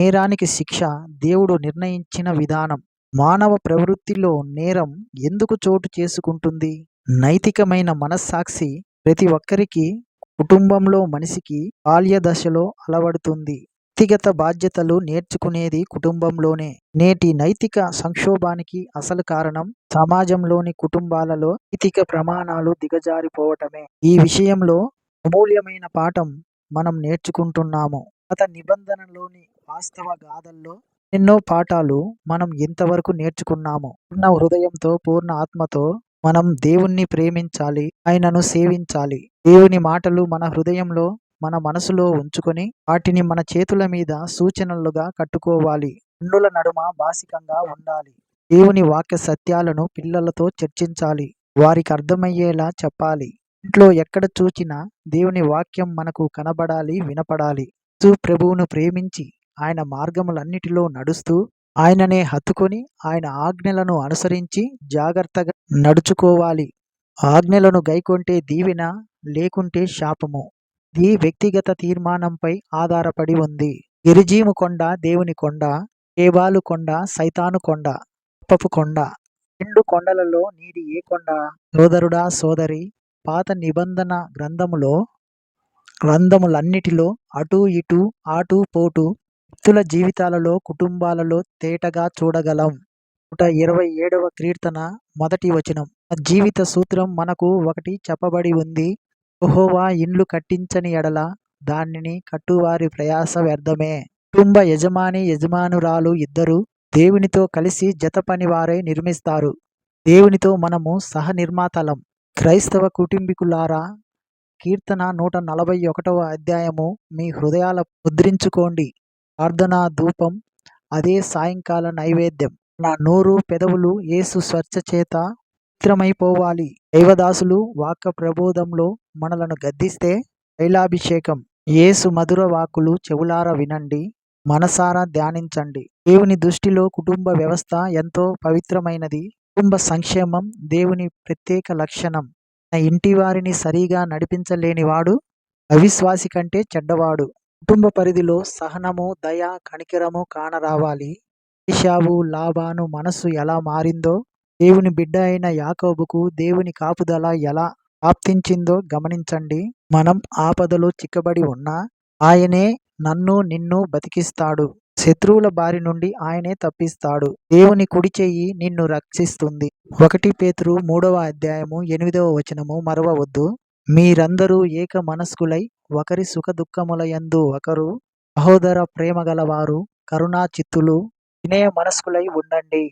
నేరానికి శిక్ష దేవుడు నిర్ణయించిన విధానం. మానవ ప్రవృత్తిలో నేరం ఎందుకు చోటు చేసుకుంటుంది? నైతికమైన మనస్సాక్షి ప్రతి ఒక్కరికి కుటుంబంలో మనిషికి బాల్య దశలో అలవడుతుంది. వ్యక్తిగత బాధ్యతలు నేర్చుకునేది కుటుంబంలోనే. నేటి నైతిక సంక్షోభానికి అసలు కారణం సమాజంలోని కుటుంబాలలో నైతిక ప్రమాణాలు దిగజారిపోవటమే. ఈ విషయంలో అమూల్యమైన పాఠం మనం నేర్చుకుంటున్నాము. గత నిబంధనలోని వాస్తవ గాథల్లో ఎన్నో పాఠాలు మనం ఎంతవరకు నేర్చుకున్నాము. పూర్ణ హృదయంతో పూర్ణ ఆత్మతో మనం దేవుణ్ణి ప్రేమించాలి ఆయనను సేవించాలి. దేవుని మాటలు మన హృదయంలో మన మనసులో ఉంచుకొని వాటిని మన చేతుల మీద సూచనలుగా కట్టుకోవాలి. కన్నుల నడుమ బాసికంగా ఉండాలి. దేవుని వాక్య సత్యాలను పిల్లలతో చర్చించాలి. వారికి అర్థమయ్యేలా చెప్పాలి. ఇంట్లో ఎక్కడ చూచినా దేవుని వాక్యం మనకు కనబడాలి వినపడాలి. ప్రభువును ప్రేమించి ఆయన మార్గములన్నిటిలో నడుస్తూ ఆయననే హత్తుకొని ఆయన ఆజ్ఞలను అనుసరించి జాగ్రత్తగా నడుచుకోవాలి. ఆజ్ఞలను గైకొంటే దీవెన లేకుంటే శాపము. ఇది వ్యక్తిగత తీర్మానంపై ఆధారపడి ఉంది. గిరిజీము కొండ దేవుని కొండ కేవాలు కొండ సైతాను కొండ అప్పపు కొండ. రెండు కొండలలో నీది ఏ కొండ? సోదరుడా సోదరి పాత నిబంధన గ్రంథములో గ్రంథములన్నిటిలో అటు ఇటు ఆటు పోటు వ్యక్తుల జీవితాలలో కుటుంబాలలో తేటగా చూడగలం. నూట ఇరవై ఏడవ కీర్తన మొదటి వచనం. జీవిత సూత్రం మనకు ఒకటి చెప్పబడి ఉంది. ఓహోవా ఇండ్లు కట్టించని ఎడల దానిని కట్టువారి ప్రయాస వ్యర్థమే. కుటుంబ యజమాని యజమానురాలు ఇద్దరు దేవునితో కలిసి జత పని వారే నిర్మిస్తారు. దేవునితో మనము సహ నిర్మాతలం క్రైస్తవ కుటుంబీకులారా కీర్తన నూట నలభై ఒకటవ అధ్యాయము మీ హృదయాల ముద్రించుకోండి. ప్రార్థనా ధూపం అదే సాయంకాల నైవేద్యం. నా నోరు పెదవులు ఏసు స్వచ్ఛ చేత పవిత్రమైపోవాలి. దైవదాసులు వాక్య ప్రబోధంలో మనలను గద్దిస్తే తైలాభిషేకం. ఏసు మధుర వాకులు చెవులార వినండి మనసారా ధ్యానించండి. దేవుని దృష్టిలో కుటుంబ వ్యవస్థ ఎంతో పవిత్రమైనది. కుటుంబ సంక్షేమం దేవుని ప్రత్యేక లక్షణం. నా ఇంటి వారిని సరిగా నడిపించలేనివాడు అవిశ్వాసి కంటే చెడ్డవాడు. కుటుంబ పరిధిలో సహనము దయ కనికరము కానరావాలి. ఈశావు లాభాను మనస్సు ఎలా మారిందో దేవుని బిడ్డ అయిన యాకోబుకు దేవుని కాపుదల ఎలా ఆప్తించిందో గమనించండి. మనం ఆపదలో చిక్కబడి ఉన్నా ఆయనే నన్ను నిన్ను బతికిస్తాడు. శత్రువుల బారి నుండి ఆయనే తప్పిస్తాడు. దేవుని కుడి చెయ్యి నిన్ను రక్షిస్తుంది. ఒకటి పేతురు మూడవ అధ్యాయము ఎనిమిదవ వచనము మరవవద్దు. మీరందరూ ఏక మనస్కులై ఒకరి సుఖ యందు ఒకరు సహోదర ప్రేమ గలవారు కరుణా చిత్తులు వినయ మనస్కులై ఉండండి.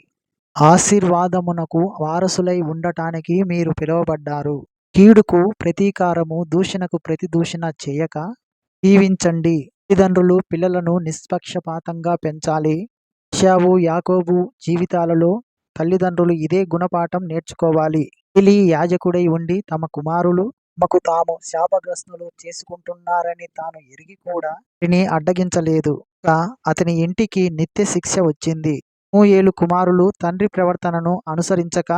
ఆశీర్వాదమునకు వారసులై ఉండటానికి మీరు పిలువబడ్డారు. కీడుకు ప్రతీకారము దూషణకు ప్రతిదూషణ చేయక జీవించండి. తల్లిదండ్రులు పిల్లలను నిష్పక్షపాతంగా పెంచాలి. షావు యాకోబు జీవితాలలో తల్లిదండ్రులు ఇదే గుణపాఠం నేర్చుకోవాలి. ఎలి యాజకుడై ఉండి తమ కుమారులు తమకు తాము శాపగ్రస్తులు చేసుకుంటున్నారని తాను ఎరిగి కూడా వారిని అడ్డగించలేదు. అతని ఇంటికి నిత్య శిక్ష వచ్చింది. ఏలు కుమారులు తండ్రి ప్రవర్తనను అనుసరించక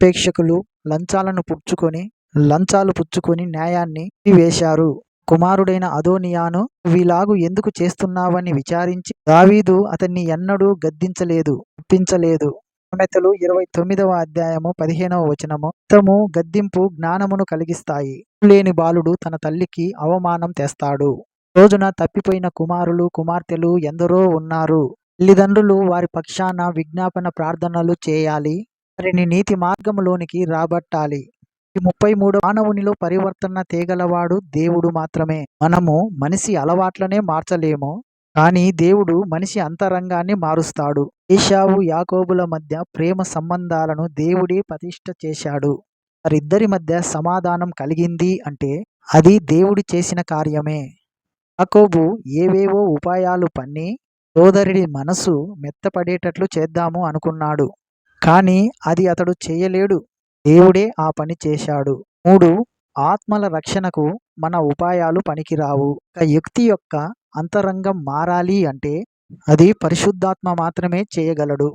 ప్రేక్షకులు లంచాలను పుచ్చుకొని లంచాలు పుచ్చుకొని న్యాయాన్ని వేశారు కుమారుడైన అదోనియాను వీలాగు ఎందుకు చేస్తున్నావని విచారించి దావీదు అతన్ని ఎన్నడూ గద్దించలేదు ఒప్పించలేదు. సామెతలు ఇరవై తొమ్మిదవ అధ్యాయము పదిహేనవ వచనము. తము గద్దింపు జ్ఞానమును కలిగిస్తాయి. లేని బాలుడు తన తల్లికి అవమానం తెస్తాడు. రోజున తప్పిపోయిన కుమారులు కుమార్తెలు ఎందరో ఉన్నారు. తల్లిదండ్రులు వారి పక్షాన విజ్ఞాపన ప్రార్థనలు చేయాలి. వారిని నీతి మార్గములోనికి రాబట్టాలి. ఈ ముప్పై మూడు మానవునిలో పరివర్తన తేగలవాడు దేవుడు మాత్రమే. మనము మనిషి అలవాట్లనే మార్చలేము. కానీ దేవుడు మనిషి అంతరంగాన్ని మారుస్తాడు. ఏషావు యాకోబుల మధ్య ప్రేమ సంబంధాలను దేవుడే ప్రతిష్ట చేశాడు. వారిద్దరి మధ్య సమాధానం కలిగింది అంటే అది దేవుడు చేసిన కార్యమే. యాకోబు ఏవేవో ఉపాయాలు పన్ని సోదరుడి మనసు మెత్తపడేటట్లు చేద్దాము అనుకున్నాడు. కానీ అది అతడు చేయలేడు. దేవుడే ఆ పని చేశాడు. మూడు ఆత్మల రక్షణకు మన ఉపాయాలు పనికిరావు. ఒక వ్యక్తి యొక్క అంతరంగం మారాలి అంటే అది పరిశుద్ధాత్మ మాత్రమే చేయగలడు.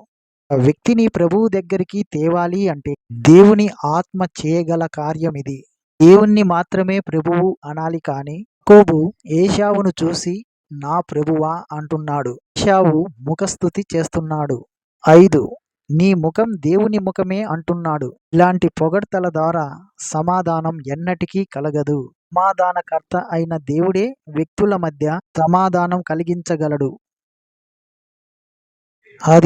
ఆ వ్యక్తిని ప్రభువు దగ్గరికి తేవాలి అంటే దేవుని ఆత్మ చేయగల కార్యం ఇది. దేవుణ్ణి మాత్రమే ప్రభువు అనాలి కానీ కోబు ఏషావును చూసి నా ప్రభువా అంటున్నాడు. ఏషావు ముఖస్థుతి చేస్తున్నాడు. ఐదు నీ ముఖం దేవుని ముఖమే అంటున్నాడు. ఇలాంటి పొగడ్తల ద్వారా సమాధానం ఎన్నటికీ కలగదు. సమాధానకర్త అయిన దేవుడే వ్యక్తుల మధ్య సమాధానం కలిగించగలడు. అది